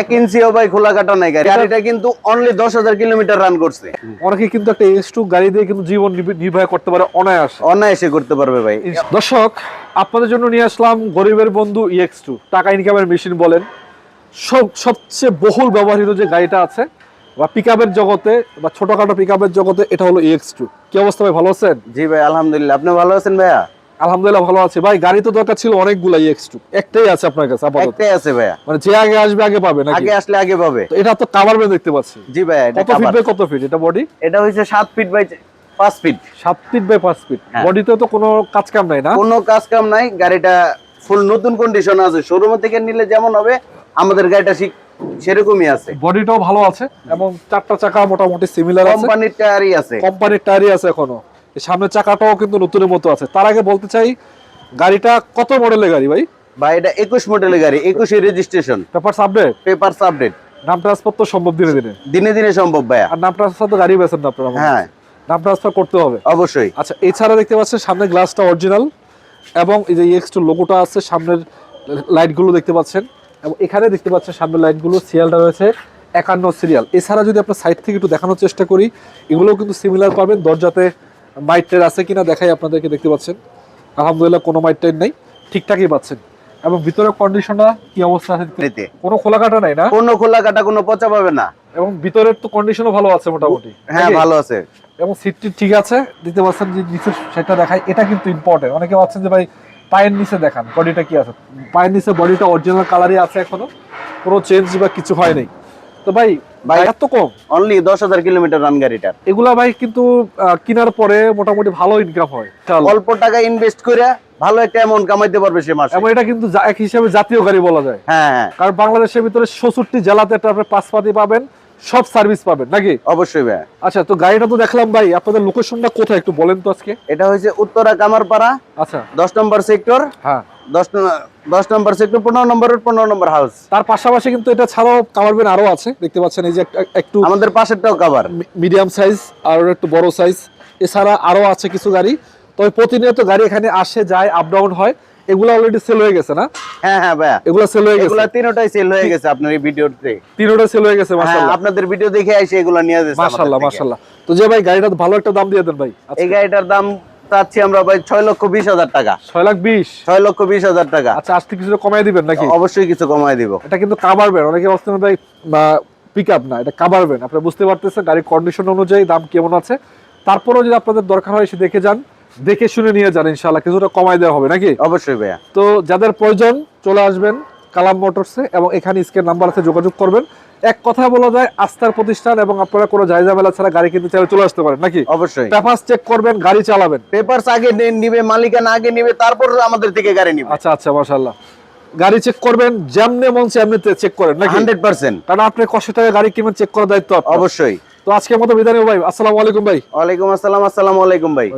এক ইঞ্চিও ভাই খোলা কাটা নাই গাড়ি। গাড়িটা কিন্তু অনলি দশ হাজার কিলোমিটার রান করছে। অনেকে কিন্তু একটা এস টু গাড়ি দিয়ে কিন্তু জীবন নির্বাহ করতে পারে অনায়াস। অনায়াসে করতে পারবে ভাই। দর্শক আপনাদের জন্য নিয়ে আসলাম গরিবের বন্ধু ইএক্স টু টাকা ইনকামের মেশিন বলেন। সব সবচেয়ে বহুল ব্যবহৃত যে গাড়িটা আছে বা পিক জগতে বা ছোটখাটো পিক জগতে এটা হলো ইএক্স টু কি অবস্থা ভাই ভালো আছেন? জি ভাই আলহামদুলিল্লাহ। আপনি ভালো আছেন ভাইয়া? আলহামদুলিল্লাহ ভালো আছে। ভাই গাড়ি তো দরকার ছিল অনেকগুলা ইএক্স টু একটাই আছে আপনার কাছে আপাতত। একটাই আছে ভাইয়া। মানে যে আগে আসবে আগে পাবে নাকি? আগে আসলে আগে পাবে। তো এটা তো কাভার ব্যান দেখতে পাচ্ছি। জি ভাইয়া এটা কত ফিট বাই কত ফিট এটা বডি এটা হচ্ছে সাত ফিট বাই পাঁচ ফিট সাত ফিট বাই পাঁচ ফিট। বডিতে তো কোনো কাজ কাম নাই না? কোনো কাজ কাম নাই গাড়িটা ফুল নতুন কন্ডিশন আছে। শোরুম থেকে নিলে যেমন হবে আমাদের গাড়িটা ঠিক সেরকমই আছে। বডিটাও ভালো আছে এবং চারটা চাকা মোটামুটি সিমিলার আছে। কোম্পানির টায়ারই আছে। কোম্পানির টায়ারই আছে এখনও। সামনের চাকাটাও কিন্তু নতুনের মতো আছে। তার আগে বলতে চাই গাড়িটা কত মডেলের গাড়ি ভাই? ভাই এটা একুশ মডেলের গাড়ি একুশে registration paper update paper update নাম ট্রান্সফার তো সম্ভব দিনে দিনে? দিনে দিনে সম্ভব ভাইয়া। আর নাম ট্রান্সফার তো গাড়ি বেছেন না আপনারা হ্যাঁ। নাম ট্রান্সফার করতে হবে। অবশ্যই। আচ্ছা এছাড়া দেখতে পাচ্ছেন সামনের গ্লাসটা অরিজিনাল এবং এই যে এক্স লোগোটা আছে সামনের লাইটগুলো দেখতে পাচ্ছেন। এবং এখানে দেখতে পাচ্ছেন সামনের লাইটগুলো সিরিয়ালটা রয়েছে একান্ন সিরিয়াল এছাড়া যদি আপনার সাইড থেকে একটু দেখানোর চেষ্টা করি এগুলোও কিন্তু সিমিলার পাবেন দরজাতে মাইটের আছে কিনা দেখাই আপনাদেরকে দেখতে পাচ্ছেন। আলহামদুলিল্লাহ কোনো মাইটের নেই ঠিকঠাকই পাচ্ছেন। এবং ভিতরের কন্ডিশনটা কি অবস্থা আছে? কোনো খোলা কাটা নাই না? কোনো খোলা কাটা কোনো পচা পাবে না। এবং ভিতরের তো কন্ডিশনও ভালো আছে মোটামুটি। হ্যাঁ ভালো আছে। এবং সিটটি ঠিক আছে দিতে পারছেন যে নিচের সেটা দেখায় এটা কিন্তু ইম্পর্টেন্ট অনেকে ভাবছেন যে ভাই পায়ের নিচে দেখান বডিটা কি আছে? পায়ের নিচে বডিটা অরিজিনাল কালারই আছে এখনও কোনো চেঞ্জ বা কিছু হয় নাই। তো ভাই ভাই ভাই- এত কম? অনলি দশ হাজার কিলোমিটার রান গাড়িটার এগুলা ভাই কিন্তু কেনার পরে মোটামুটি ভালো ইনকাম হয় অল্প টাকা ইনভেস্ট করে ভালো একটা অ্যামাউন্ট কামাইতে পারবে সে মাসে। এবং এটা কিন্তু এক হিসাবে জাতীয় গাড়ি বলা যায়। হ্যাঁ কারণ বাংলাদেশের ভিতরে ষষট্টি জেলাতে একটা আপনি পাসপাতি পাবেন সব সার্ভিস পাবেন নাকি? অবশ্যই ভাইয়া আচ্ছা তো গাড়িটা তো দেখলাম ভাই আপনাদের লোকেশনটা কোথায় একটু বলেন তো আজকে? এটা হচ্ছে উত্তরা কামারপাড়া আচ্ছা। দশ নম্বর সেক্টর হ্যাঁ। দশ নম্বর সেক্টর পনেরো নম্বর পনেরো নম্বর হাউস তার পাশাপাশি কিন্তু এটা ছাড়াও কাভার ব্যান আরও আছে। দেখতে পাচ্ছেন এই যে একটু আমাদের পাশেরটাও কাভার মিডিয়াম সাইজ আর একটু বড় সাইজ এছাড়া আরও আছে কিছু গাড়ি। তবে প্রতিনিয়ত গাড়ি এখানে আসে যায় আপ ডাউন হয়। এগুলো অলরেডি সেল হয়ে গেছে না? হ্যাঁ হ্যাঁ ভাইয়া। এগুলো সেল হয়ে গেছে। এগুলা তিনটাই সেল হয়ে গেছে আপনার এই ভিডিওতে তিনোটা সেল হয়ে গেছে হ্যাঁ মাশাআল্লাহ। আপনাদের ভিডিও দেখে এসে এগুলা নিয়ে যাচ্ছে মাশাআল্লাহ মাশাআল্লাহ। তো যে ভাই গাড়িটা ভালো একটা দাম দিয়ে দেন ভাই। এই গাড়িটার দাম চাচ্ছি আমরা ভাই ছয় লক্ষ বিশ হাজার টাকা। ছয় লাখ বিশ? ছয় লক্ষ বিশ হাজার টাকা। আচ্ছা আজকে কিছুটা কমাই দিবেন নাকি? অবশ্যই কিছু কমায় দিব। এটা কিন্তু কাভার ব্যান অনেকে ভাবছেন ভাই পিক আপ না এটা কাভার ব্যান আপনারা বুঝতে পারতেছেন গাড়ির কন্ডিশন অনুযায়ী দাম কেমন আছে। তারপরেও যদি আপনাদের দরকার হয় সে দেখে যান দেখে শুনে নিয়ে যান ইনশাআল্লাহ। কিছুটা কমাই দেওয়া হবে নাকি? অবশ্যই ভাইয়া। তো যাদের প্রয়োজন চলে আসবেন। কালাম মোটরসে এবং এখানে স্ক্রিন নাম্বার আছে যোগাযোগ করবেন। এক কথা বলা যায় আস্থার প্রতিষ্ঠান এবং আপনারা কোনো জায়জামেলা ছাড়া গাড়ি কিনতে চাইলে চলে আসতে পারেন নাকি? অবশ্যই। পেপারস চেক করবেন গাড়ি চালাবেন। পেপারস আগে নিবে মালিকানা আগে নিবে তারপর আমাদের থেকে গাড়ি নিবে। আচ্ছা আচ্ছা মাশাআল্লাহ। গাড়ি চেক করবেন যেমনে মন এমনিতে চেক করেন নাকি? Hundred percent. কারণ আপনি কষ্ট টাকা গাড়ি কিনবেন চেক করার দায়িত্ব অবশ্যই। তো আজকের মতো বিদায় নেব ভাই আসসালামু আলাইকুম ভাই। ওয়ালাইকুম আসসালাম আসসালামু আলাইকুম ভাই।